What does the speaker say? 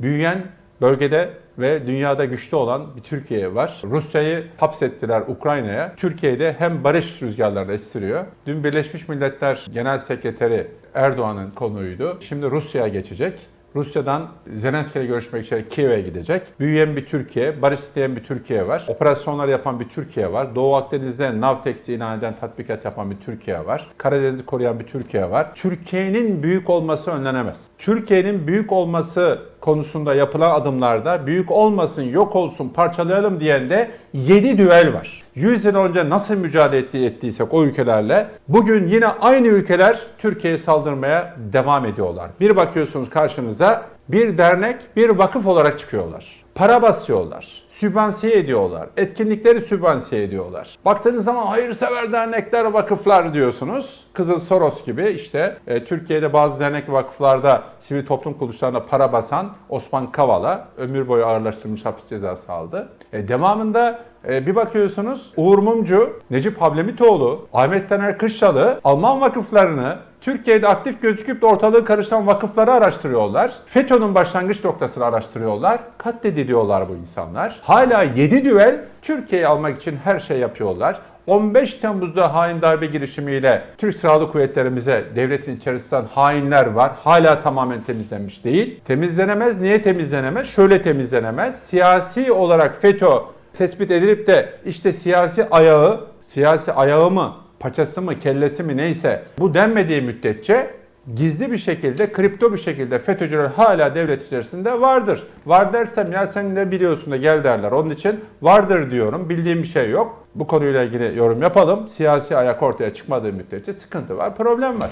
büyüyen bölgede ve dünyada güçlü olan bir Türkiye var. Rusya'yı hapsettiler Ukrayna'ya. Türkiye'de hem barış rüzgarlarını estiriyor. Dün Birleşmiş Milletler Genel Sekreteri Erdoğan'ın konuydu. Şimdi Rusya'ya geçecek. Rusya'dan Zelenski görüşmek için Kiev'e gidecek. Büyüyen bir Türkiye, barış isteyen bir Türkiye var. Operasyonlar yapan bir Türkiye var. Doğu Akdeniz'de Navtex ilan eden tatbikat yapan bir Türkiye var. Karadeniz'i koruyan bir Türkiye var. Türkiye'nin büyük olması önlenemez. Türkiye'nin büyük olması konusunda yapılan adımlarda büyük olmasın, yok olsun, parçalayalım diyen de 7 düel var. 100 yıl önce nasıl mücadele etti, ettiysek o ülkelerle bugün yine aynı ülkeler Türkiye'ye saldırmaya devam ediyorlar. Bir bakıyorsunuz karşınıza bir dernek, bir vakıf olarak çıkıyorlar. Para basıyorlar sübvansiye ediyorlar. Etkinlikleri sübvansiye ediyorlar. Baktığınız zaman hayırsever dernekler, vakıflar diyorsunuz. Kızıl Soros gibi işte e, Türkiye'de bazı dernek vakıflarda sivil toplum kuruluşlarına para basan Osman Kavala ömür boyu ağırlaştırılmış hapis cezası aldı. E, devamında e, bir bakıyorsunuz Uğur Mumcu, Necip Hablemitoğlu, Ahmet Taner Kışlalı Alman vakıflarını Türkiye'de aktif gözüküp de ortalığı karıştıran vakıfları araştırıyorlar. FETÖ'nün başlangıç noktasını araştırıyorlar. Katlediliyorlar bu insanlar. Hala 7 düel Türkiye'yi almak için her şey yapıyorlar. 15 Temmuz'da hain darbe girişimiyle Türk Silahlı Kuvvetlerimize devletin içerisinden hainler var. Hala tamamen temizlenmiş değil. Temizlenemez. Niye temizlenemez? Şöyle temizlenemez. Siyasi olarak FETÖ tespit edilip de işte siyasi ayağı, siyasi ayağı mı, paçası mı, kellesi mi neyse bu denmediği müddetçe gizli bir şekilde, kripto bir şekilde FETÖ'cüler hala devlet içerisinde vardır. Var dersem ya sen ne biliyorsun da gel derler. Onun için vardır diyorum. Bildiğim bir şey yok. Bu konuyla ilgili yorum yapalım. Siyasi ayak ortaya çıkmadığı müddetçe sıkıntı var, problem var.